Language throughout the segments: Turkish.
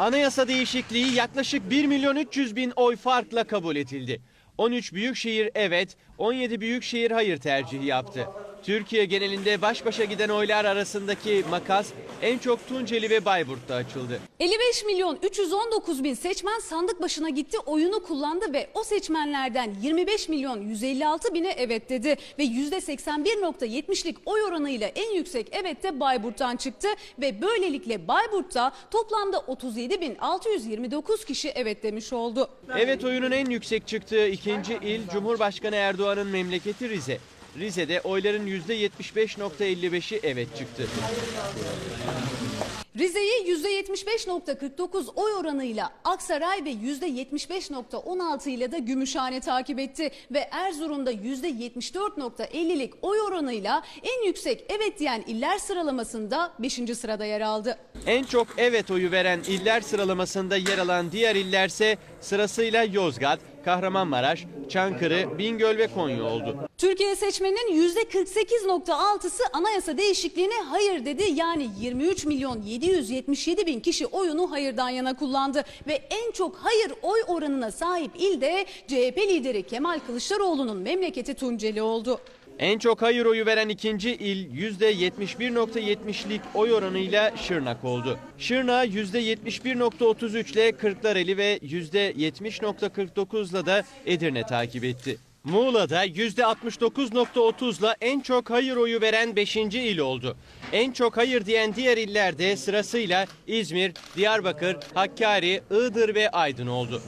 Anayasa değişikliği yaklaşık 1 milyon 300 bin oy farkla kabul edildi. 13 büyükşehir evet, 17 büyükşehir hayır tercihi yaptı. Türkiye genelinde baş başa giden oylar arasındaki makas en çok Tunceli ve Bayburt'ta açıldı. 55 milyon 319 bin seçmen sandık başına gitti oyunu kullandı ve o seçmenlerden 25 milyon 156 bine evet dedi ve %81.70'lik oy oranıyla en yüksek evet de Bayburt'tan çıktı ve böylelikle Bayburt'ta toplamda 37 bin 629 kişi evet demiş oldu. Evet oyunun en yüksek çıktığı ikinci il Cumhurbaşkanı Erdoğan'ın memleketi Rize. Rize'de oyların %75.55'i evet çıktı. Rize'yi %75.49 oy oranıyla Aksaray ve %75.16 ile de Gümüşhane takip etti ve Erzurum'da %74.50'lik oy oranıyla en yüksek evet diyen iller sıralamasında 5. sırada yer aldı. En çok evet oyu veren iller sıralamasında yer alan diğer illerse sırasıyla Yozgat, Kahramanmaraş, Çankırı, Bingöl ve Konya oldu. Türkiye seçmeninin %48.6'sı anayasa değişikliğine hayır dedi. Yani 23 milyon 777 bin kişi oyunu hayırdan yana kullandı. Ve en çok hayır oy oranına sahip il de CHP lideri Kemal Kılıçdaroğlu'nun memleketi Tunceli oldu. En çok hayır oyu veren ikinci il %71.70'lik oy oranıyla Şırnak oldu. Şırnak %71.33 ile Kırklareli ve %70.49 ile de Edirne takip etti. Muğla'da %69.30 ile en çok hayır oyu veren 5. il oldu. En çok hayır diyen diğer iller de sırasıyla İzmir, Diyarbakır, Hakkari, Iğdır ve Aydın oldu.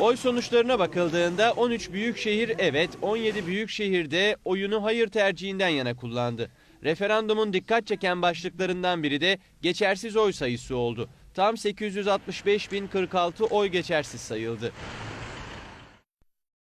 Oy sonuçlarına bakıldığında 13 büyük şehir evet, 17 büyük şehirde oyunu hayır tercihinden yana kullandı. Referandumun dikkat çeken başlıklarından biri de geçersiz oy sayısı oldu. Tam 865.046 oy geçersiz sayıldı.